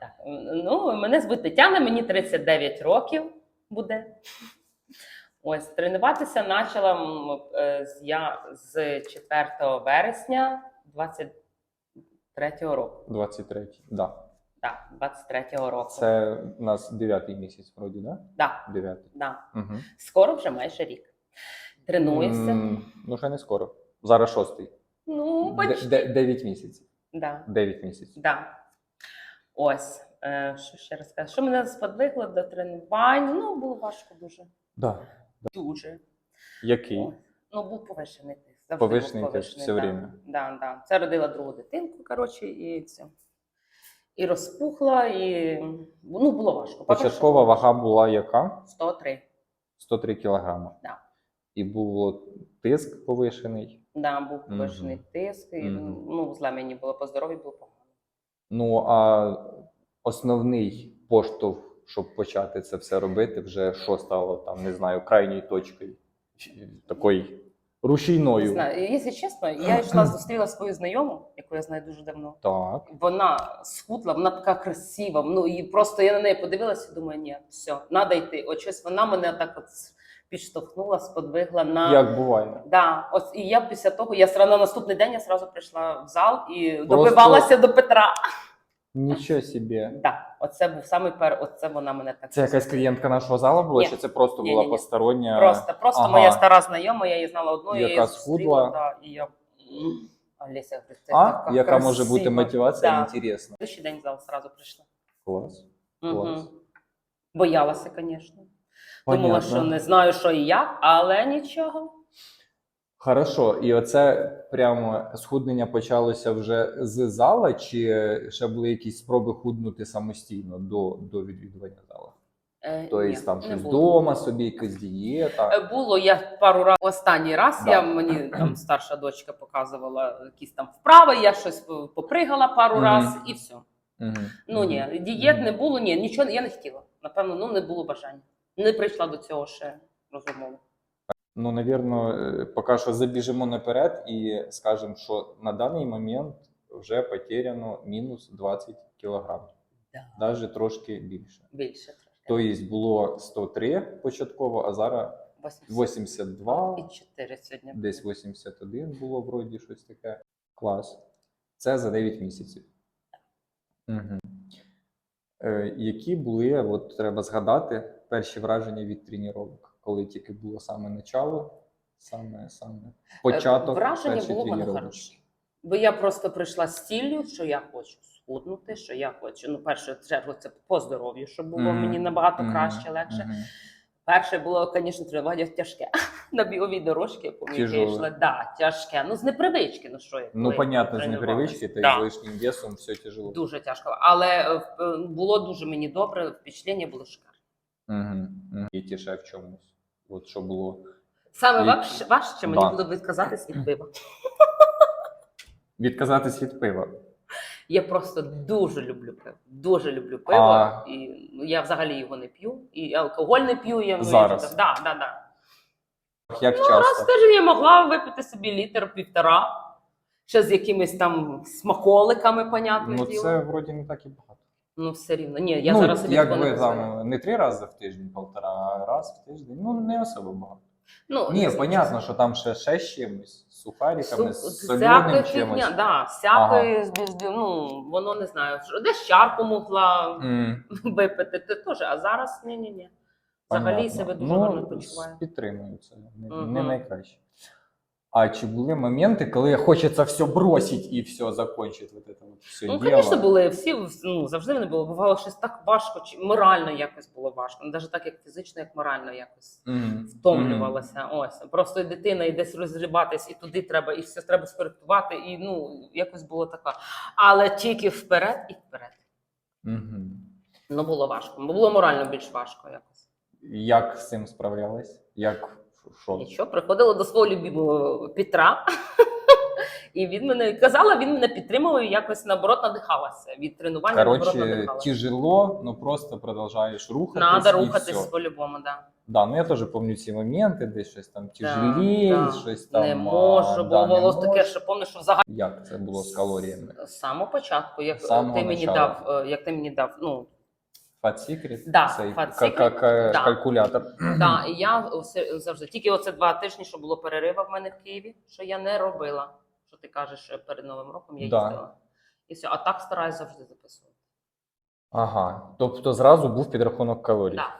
Так, ну, мене звуть Тетяна, мені 39 років буде. Ось тренуватися почала е, я з 4 вересня 23 року. 23-й. Да. Так, 23 року. Це у нас дев'ятий місяць, вроді, да? Да. Угу. Скоро вже майже рік. Тренуюся. Ну, ще не скоро. Зараз шостий. Ну, почти. де- Дев'ять місяців. Да. Дев'ять місяців. Да. Ось. Е, що ще розказати? Що мене сподвигло до тренувань? Ну, було важко дуже. Да. Дуже. Який? Ну, був повишений тиск. Завжди Повишений тиск все да. время. Да, да. Це родила другу дитинку, коротше, і все. І розпухла, і ну, було важко. Початкова вага була яка? 103. 103 кілограми. Да. І був тиск повишений. Да, був повишений тиск, і Мгм. ну, зле мені було по здоров'ю, було погано. Ну а основний поштовх, щоб почати це все робити, вже що стало там, не знаю, крайньою точкою такою Не рушійною. знаю, якщо чесно, я йшла, зустріла свою знайому, яку я знаю дуже давно. Так. Вона схудла, вона така красива. Ну і просто я на неї подивилася і думаю, ні, все, треба йти. От щось вона мене так от підштовхнула, сподвигла на Як буває. да. Ось і я після того, я на наступний день я сразу прийшла в зал і добивалася до Петра. Нічого собі. Да, оце був самий пер. Оце вона мене так. Це якась клієнтка нашого залу була, Ні. чи це просто Ні, була ні, ні. постороння? Просто, просто Ага. моя стара знайома, я її знала одною, я її зустріла, да, і я. Олеся, говорить, це А, така яка може бути мотивація, Да. інтересно. Слідчий день в зал сразу прийшла. Клас. Клас. Боялася, звісно. Думала, що не знаю, що і як, але нічого. Хорошо, і оце прямо схуднення почалося вже з зала, чи ще були якісь спроби худнути самостійно до, до відвідування зала? Е, Тобто ні, там щось вдома, собі якась дієта. Е, Було я пару разів останній раз. Да. Я мені там старша дочка показувала якісь там вправи. Я щось попригала пару Мгм. раз і все. Мгм. Ну ні, дієт не було, ні, нічого я не хотіла. Напевно, ну не було бажання. Не прийшла до цього ще розумово. Ну, навірно, е, поки що забіжимо наперед і скажемо, що на даний момент вже потеряно мінус 20 кілограм, Да. навіть трошки більше. Більше трошки. Тобто було 103 початково, а зараз 82, і 4 сьогодні. десь 81 було вроді щось таке. Клас. Це за 9 місяців. Угу. Е, які були, от треба згадати, перші враження від тренувань, коли тільки було саме начало, саме, саме початок. Е, Враження було в хороше. Бо я просто прийшла з ціллю, що я хочу схуднути, що я хочу. Ну, перше чергу, це по здоров'ю, щоб було Мгм. мені набагато краще, легше. Мгм. Перше було, звісно, тренування тяжке. На біговій дорожці, я пам'ятаю, я йшла. Да, тяжке. Ну, з непривички, ну що я. Ну, понятно, з непривички, та й Да. з лишнім весом все тяжело. Дуже тяжко. Але е, е, було дуже мені добре, впечатлення було шикарне. Угу. Угу. І тіше в чомусь. От що було. Саме І- важче, важче мені Да. було відказатись від пива. Відказатись від пива. Я просто дуже люблю пиво. Дуже люблю пиво. А- І я взагалі його не п'ю. І алкоголь не п'ю. Я, Зараз? Я, так, да, да, да. Як Ну, часто? в тиждень я могла випити собі літр півтора. Ще з якимись там смаколиками, понятне Ну, діло. це вроді не так і багато. Ну, все рівно. Ні, я ну, зараз собі як ви там не три рази в тиждень, полтора, а раз в тиждень. Ну, не особо багато. Ну, Ні, понятно, що там ще, ще з чимось, з сухариками, з Всяка чимось. фігня, да, всякої, з- ну, воно не знаю, що десь чарку могла М, випити, ти теж, а зараз ні-ні-ні. Взагалі себе дуже ну, гарно почуваю. Підтримую це, не, Мгм. не найкраще. А чи були моменти, коли хочеться все бросити і все закончити? Вот это вот все Ну, звісно, були всі, ну, завжди не було. Бувало щось так важко, чи морально якось було важко. Ну, навіть так, як фізично, як морально якось Мгм. втомлювалася. Ось. Просто і дитина і десь розгрібатись, і туди треба, і все треба скоректувати, і ну, якось було таке. Але тільки вперед і вперед. Мгм. Ну, було важко. Було морально більш важко якось. Як з цим справлялись? Як що? Нічого, приходила до свого любимого Петра І він мене казала, він мене підтримував і якось наоборот надихалася від тренування. Короче, тяжело, но просто продовжуєш рухатись. Надо рухатись по-любому, да. Да, ну я теж пам'ятаю ці моменти, де щось там тяжеліє, да. щось там. не можу, бо да, було таке, що пам'ятаю, що взагалі Як це було з калоріями? з самого початку, як самого ти мені начала. дав, е, як ти мені дав, ну Fat Secret? Да, Цей Fat ка- ка- Secret. ка- Да. калькулятор. Да, і я все- завжди тільки оце два тижні, що було перерива в мене в Києві, що я не робила. Що ти кажеш що перед Новим роком я Да. їздила. І все, а так стараюсь завжди записувати. Ага. Тобто зразу був підрахунок калорій. Да.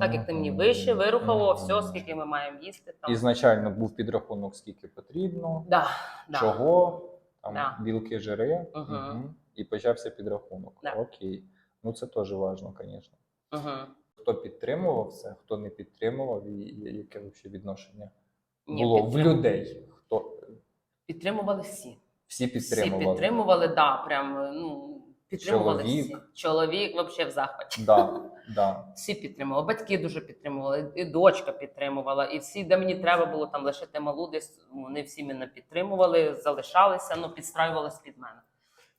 Так як ти мені вище вирухало, все, скільки ми маємо їсти. Там. Ізначально був підрахунок, скільки потрібно, Да, да. чого, там, Да. білки, жири, Мгм. мгм. і почався підрахунок. Да. Окей. Ну це теж важливо, звісно. Угу. Хто підтримував це, хто не підтримував, і яке взагалі відношення Ні, було в людей. Хто Підтримували всі. всі Всі підтримували. підтримували, да, прям, ну, підтримували Чоловік. всі. Чоловік взагалі в захваті. Да, да. Всі підтримували, батьки дуже підтримували, і дочка підтримувала, і всі, де мені треба було там лишити малу, десь вони всі мене підтримували, залишалися, ну підстраювалися під мене.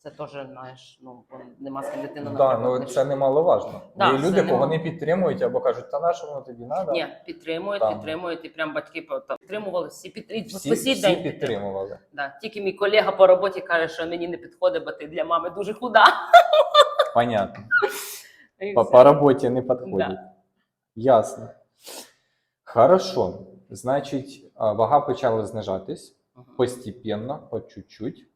Це теж, знаєш, ну нема з дитина Да, наприклад, ну це немаловажно. Да, Є люди, кого не підтримують або кажуть, та на що воно тобі треба? Ні, підтримують, Там. підтримують, і прям батьки там підтримували, всі підтримували. Всі, всі підтримували. підтримували. Да. Тільки мій колега по роботі каже, що мені не підходить, бо ти для мами дуже худа. Понятно. По, по роботі не підходить. Да. Ясно. Хорошо. Значить, вага почала знижатись постепенно, по чуть-чуть.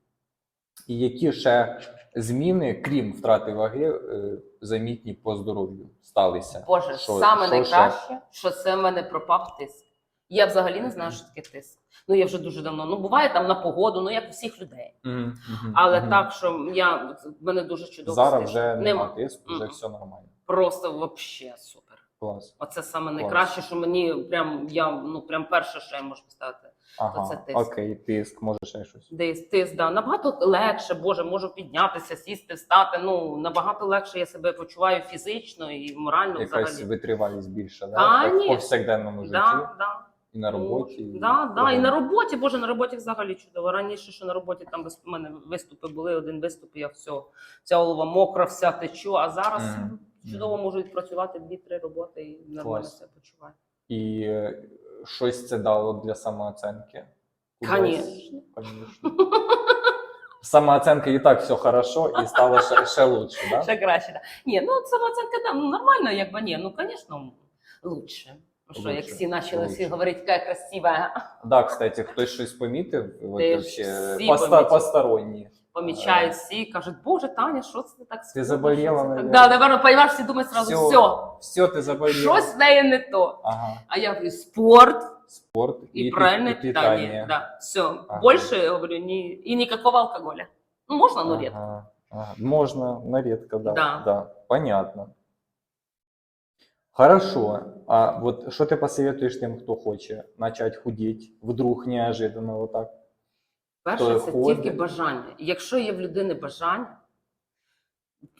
І які ще зміни, крім втрати ваги, е, замітні по здоров'ю сталися? Боже, Що- саме що найкраще, що це в мене пропав тиск. Я взагалі не знаю, що таке тиск. Ну я вже дуже давно. Ну буває там на погоду, ну як у всіх людей. Мгм, мгм, Але мгм. так, що я в мене дуже чудово. Зараз тиск. вже нема тиску, вже Мгм. все нормально. Просто вообще супер. Клас. Оце саме найкраще, що мені прям я ну прям перше, що я можу поставити. Ага, це тиск. окей, тиск, може ще щось. Десь тиск, да. набагато легше, Боже, можу піднятися, сісти, встати. Ну набагато легше я себе почуваю фізично і морально Якась взагалі. витривалість більша, да? так? в повсякденному житті, Да, да. і на роботі. Ну, і да, да, і на роботі, боже, на роботі взагалі чудово. Раніше, що на роботі там без мене виступи були, один виступ, я все, вся голова мокра, вся течу. А зараз Мгм. Чудово можу відпрацювати дві-три роботи і нормально Клас. себе почуваю. І е, щось це дало для самооценки. Кудись? Конечно. Конечно. Самооценка і так все хорошо, і стало ще, ще лучше, да? Ще краще, да. Ні, ну самооценка там ну, нормально, якби ні. Ну, звісно, лучше. Ну Що, як Лучше, всі почали всі лучше. говорити, яка красива, Да, кстати, хтось щось помітив, от Ти вообще, всі поста, помітили. посторонні. помічають всі, кажуть, боже, Таня, що це ти так Ти схудла, заболіла, що це так?» наверное. Да, наверное, понимаешь, всі думають сразу, все, все, ти заболіла. щось в неї не то. Ага. А я говорю, спорт Спорт и, і, правильное пі- питание. Да, все. Ага. Больше, я говорю, не, и никакого алкоголя. Ну, можно, но редко. Ага, ага. Можно, но редко, да. Да. Понятно. Хорошо. А вот что ты посоветуешь тем, кто хочет начать худеть, вдруг неожиданно вот так? Перше, це ходить. тільки бажання. Якщо є в людини бажання,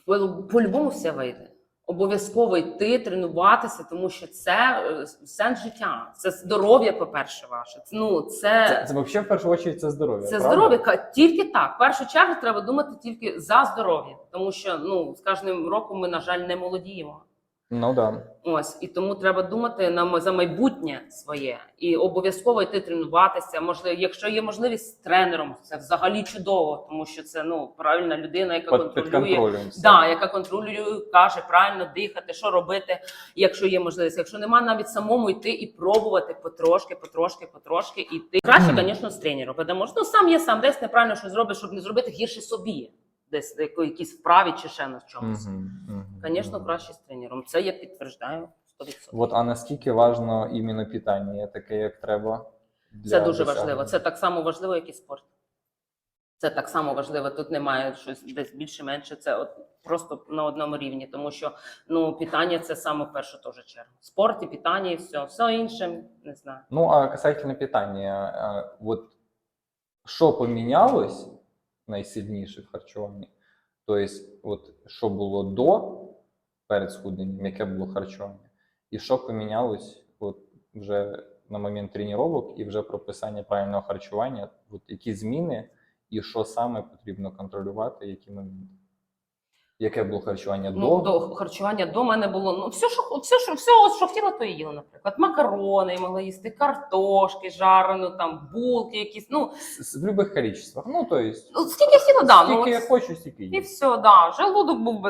по- по-любому все вийде. Обов'язково йти, тренуватися, тому що це е, сенс життя. Це здоров'я, по-перше, ваше. Ну, Це, це, це взагалі в першу чергу це здоров'я. це правда? здоров'я. Тільки так. В першу чергу треба думати тільки за здоров'я, тому що ну, з кожним роком ми, на жаль, не молодіємо. Ну да. Ось і тому треба думати на за майбутнє своє і обов'язково йти тренуватися. Можливо, якщо є можливість з тренером, це взагалі чудово, тому що це ну правильна людина, яка під контролює. Да, яка контролює, каже правильно дихати, що робити, якщо є можливість. Якщо нема навіть самому йти і пробувати потрошки, потрошки, потрошки іти. Краще, Мгм. звісно, з тренером, тому що ну сам є сам десь неправильно щось зробиш, щоб не зробити гірше собі, десь якісь вправі чи ще на чомусь. Звісно, краще з тренером. Це я підтверждаю 100%. Вот, а наскільки важно іменно питання, таке, як треба? для Це дуже досягнення? важливо. Це так само важливо, як і спорт. Це так само важливо. Тут немає щось десь більше-менше. Це от просто на одному рівні, тому що ну питання це саме в першу теж чергу. Спорт і питання, і все. Все інше не знаю. Ну, а касательно питання, от що помінялось найсильніше в харчуванні? Тобто, от що було до перед схудненням, яке було харчування, і що помінялось от вже на момент тренувань і вже прописання правильного харчування, от які зміни і що саме потрібно контролювати, які моменти? Яке було харчування Ну, до? до харчування до мене було ну все, що все, що все, що хотіла, то і їла. Наприклад, макарони могла їсти, картошки, жарену, там булки, якісь. Ну В будь-яких количествах. Ну, то есть, ну, скільки хотіла, да. Ну, я хочу, стільки і все, да. Желудок був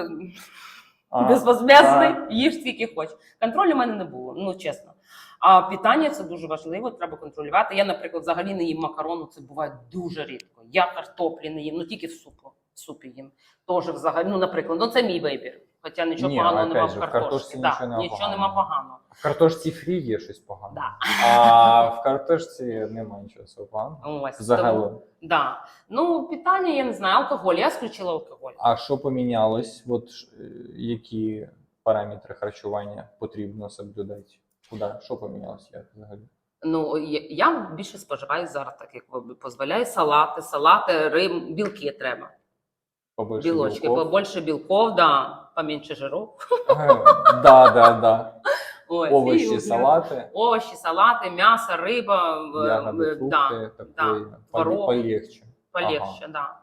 А, їж скільки хочеш. Контролю в мене не було, ну чесно. А питання це дуже важливо, треба контролювати. Я, наприклад, взагалі не їм макарону, це буває дуже рідко. Я картоплі не їм, ну тільки в супу. Супі їм. Тоже взагалі, ну, наприклад, ну це мій вибір. Хоча нічого Ні, поганого опять нема же, в в картошці. картошці Да, нічого нема нічого поганого. нема поганого. В картошці фрі є щось погане. Да. А в картошці немає нічого цього поганого. Ось, тому, да. Ну, питання, я не знаю, алкоголь. Я включила алкоголь. А що помінялось? От ш- е, які параметри харчування потрібно соблюдати? Куди? Що помінялось? Як взагалі? Ну, я, я більше споживаю зараз, так як дозволяє салати, салати, риб, білки треба. Побольше Білочки, білков? побольше білков, да, поменше жиров. Да, да, да. Ось, Овочі, і, салати, овочі, салати, м'ясо, в- фрукти, да, такої Творог. полегче. полегше, да.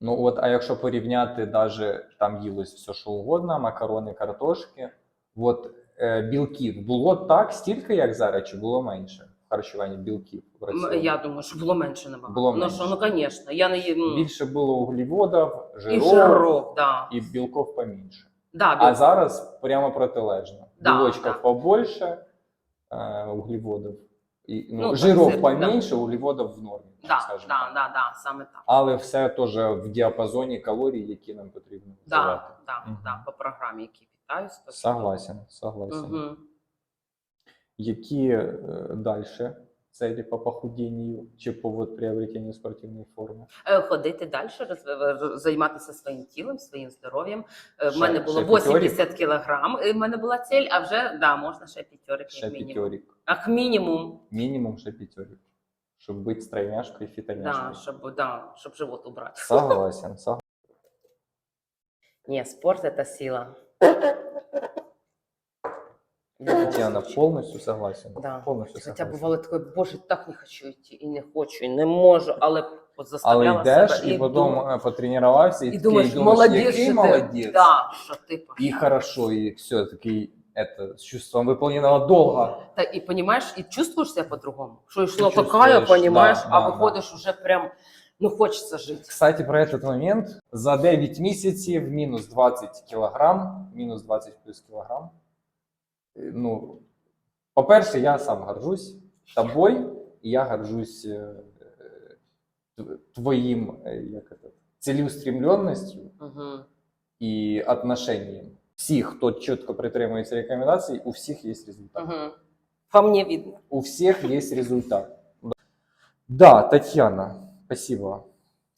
Ну от, а якщо порівняти, даже там їлось все, що угодно, макарони, картошки, от е, білків було так стільки, як зараз, чи було менше в харчуванні білків в раціоні? Я думаю, що було менше набагато. Було Ну що, ну, звісно, я не ну, Більше було углеводів, і жиров, жиров, да. і білков поменше. Да, А зараз прямо протилежно. Да, Білочків да. побольше, е, углеводів. І, ну, Ну, жиров сир, поменше, углеводів в нормі, да, скажімо да, так. да, да, саме так. Але все теж в діапазоні калорій, які нам потрібно Да, вживати. да, Мгм. да, по програмі, які питаюсь. то- Согласен, согласен. Мгм. Які е, далі цілі по похудінню чи по приобретенню спортивної форми? Е, Ходити далі, займатися своїм тілом, своїм здоров'ям. Е, В Ще- мене було 80 кілограм. е, В мене була ціль, а вже да, можна ще п'ятьорик, як мінімум. Як мінімум, Мінімум ще п'ятьорік. Щоб бути стройняшкою і да, щоб, да, щоб живот убрати. Согласен, согласен. Ні, спорт це сила. Тетяна, повністю согласен. Да. Повністю Хоча согласен. бувало таке, боже, так не хочу йти, і не хочу, і не можу, але от Але заставляла йдеш себе і йду. потім е, потренувався, і, і такий думаєш, думаєш, молодець, який що молодець. ти, да, що ти пошла. І хорошо, і все, такий это, з чувством выполненного долга. Та, і понимаешь, і чувствуєш себе по-другому. Що йшло чувствуєш, такая, понимаешь, да, а да, виходиш уже прям, ну хочеться жити. Кстати, про этот момент. За 9 місяців мінус 20 кілограм, мінус 20 плюс кілограм. Е, Ну, по-перше, я сам горжусь тобою, і я горжусь е, е, твоїм як это, цілеустремленностью Угу. і отношением. Всіх, хто чітко притримується рекомендацій, у всіх є результат. Угу. По мне видно. У всіх є результат. Да, Татьяна, спасибо.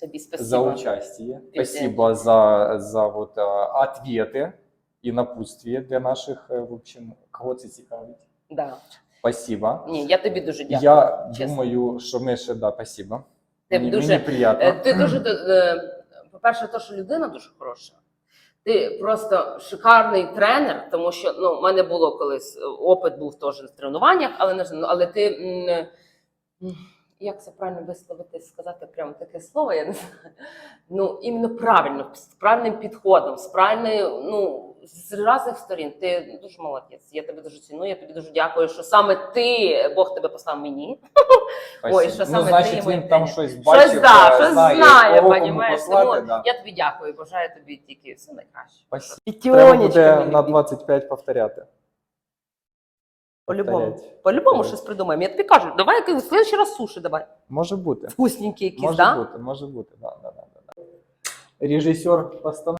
Тобі спасибо. за участие. Спасибо за, за вот, а, ответы и напутствие для наших, э, в общем, кого це цікавить. Да. Спасибо. Ні, я тобі дуже дякую. Я чесно. думаю, що ми ще, да, спасибо. Ти мені, дуже- мені приємно. Е, Ти дуже, е, по-перше, то, що людина дуже хороша. Ти просто шикарний тренер, тому що ну, в мене було колись е, опит був теж в тренуваннях, але не знаю, але ти. е, Як це правильно висловити, сказати прямо таке слово, я не знаю. Ну, іменно правильно, з правильним підходом, з правильною, ну, з різних сторін. Ти дуже молодець. Я тебе дуже ціную, я тобі дуже дякую, що саме ти, Бог тебе послав мені. Спасибо. ой, що саме ну, ти значить, мій він там щось бачив, Щось да, е, щось знає, знає, понімаєш. Тому да. я тобі дякую, бажаю тобі тільки все найкраще. Спасибо. І Треба буде на 25 повторяти. По-любому. Повторять. По-любому щось придумаємо. Я тобі кажу, давай в следующий раз суші давай. Може бути. Вкусненькі якісь, Може да? бути, може бути, да, да, да, да. Режисер постановки.